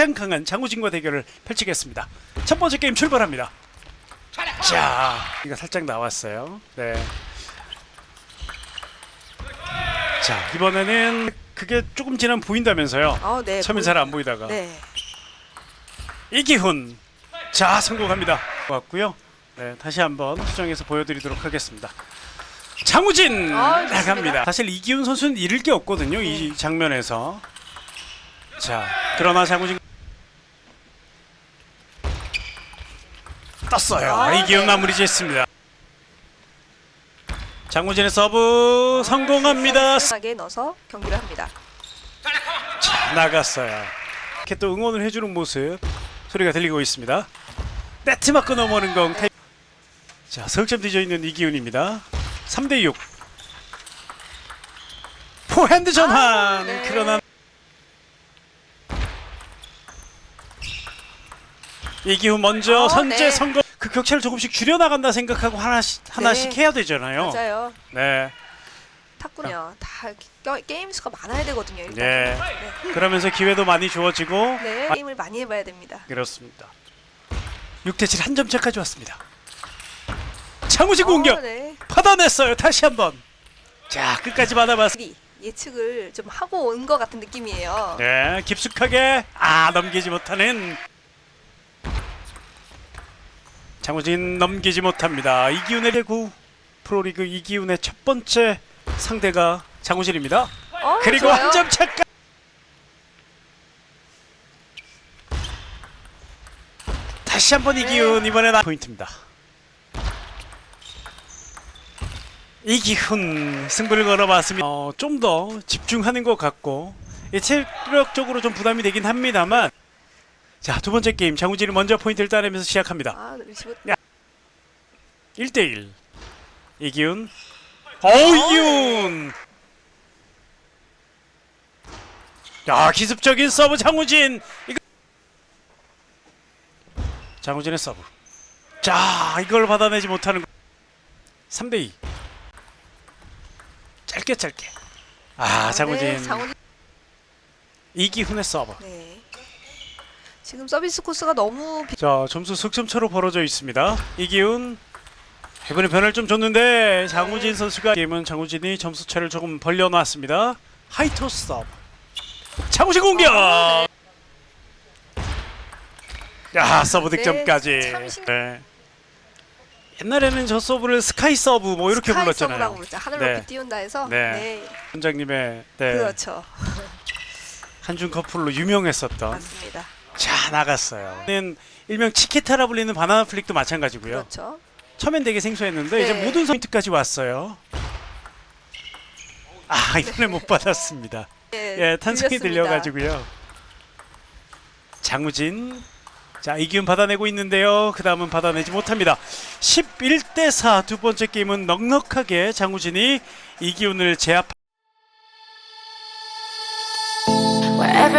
가장 강한 장우진과 대결을 펼치겠습니다. 첫 번째 게임 출발합니다. 자, 이거 살짝 나왔어요. 네. 자, 이번에는 그게 조금 지나면 보인다면서요. 아, 네. 처음엔 잘 안 보이다가. 네. 이기훈. 자, 성공합니다. 왔고요. 네, 다시 한번 수정해서 보여드리도록 하겠습니다. 장우진 아. 나갑니다. 사실 이기훈 선수는 잃을 게 없거든요. 이 장면에서. 자, 그러나 장우진 떴어요. 아, 이기훈 네. 마무리 짓습니다. 장우진의 서브 성공합니다. 하게 넣어서 경기를 합니다. 자, 나갔어요. 이렇게 또 응원을 해주는 모습 소리가 들리고 있습니다. 네트 맞고 넘어오는 공. 타이- 자, 석점 뒤져 있는 이기훈입니다. 3대 6. 포핸드 전환. 아, 네. 그러나 이기훈 먼저 어, 선제 네. 성공. 그 격차를 조금씩 줄여 나간다 생각하고 하나씩 하나씩 네. 해야 되잖아요. 맞아요. 네. 탁구는요. 다 겨- 게임 수가 많아야 되거든요. 일단. 네. 네. 그러면서 기회도 많이 주어지고 네. 아, 게임을 많이 해봐야 됩니다. 그렇습니다. 6대 7 한 점 차까지 왔습니다. 장우진 공격 어, 네. 받아냈어요. 다시 한번. 자 끝까지 받아봤. 미리 예측을 좀 하고 온 것 같은 느낌이에요. 네 깊숙하게 아 넘기지 못하는 장우진 넘기지 못합니다. 이기훈의 대구 프로리그 이기훈의 첫 번째 상대가 장우진입니다. 어, 그리고 좋아요. 한 점 차까. 다시 한번 네. 이기훈 이번엔 아- 포인트입니다. 이기훈 승부를 걸어봤습니다. 어, 좀 더 집중하는 것 같고 예, 체력적으로 좀 부담이 되긴 합니다만 자 두 번째 게임. 장우진이 먼저 포인트를 따내면서 시작합니다. 아, 리시브. 1대1 이기훈. 어 이기훈! 야 기습적인 서브 장우진! 이거 장우진의 서브. 자 이걸 받아내지 못하는 3대2 짧게 짧게. 아 장우진. 네, 장우진. 이기훈의 서브. 네. 지금 서비스 코스가 너무 비... 자 점수 석점차로 벌어져 있습니다. 이기훈 이번에 변화를 좀 줬는데 장우진 선수가 게임은 장우진이 점수 차를 조금 벌려놨습니다. 하이토스 서브 장우진 공격. 아, 야 서브 네, 득점까지. 참 신- 네. 옛날에는 저 서브를 스카이 서브 뭐 이렇게 스카이 불렀잖아요. 서브라고 그러죠. 하늘 네. 높이 띄운다 해서 네. 네. 원장님의 네, 그렇죠. 한준 커플로 유명했었던. 맞습니다. 자 나갔어요. 는 일명 치키타라 불리는 바나나 플릭도 마찬가지고요. 그렇죠. 처음엔 되게 생소했는데 네. 이제 모든 포인트까지 왔어요. 아 이번에 못 받았습니다. 네, 예 탄성이 들렸습니다. 들려가지고요. 장우진 자 이기훈 받아내고 있는데요. 그 다음은 받아내지 못합니다. 11대 4 두 번째 게임은 넉넉하게 장우진이 이기훈을 제압.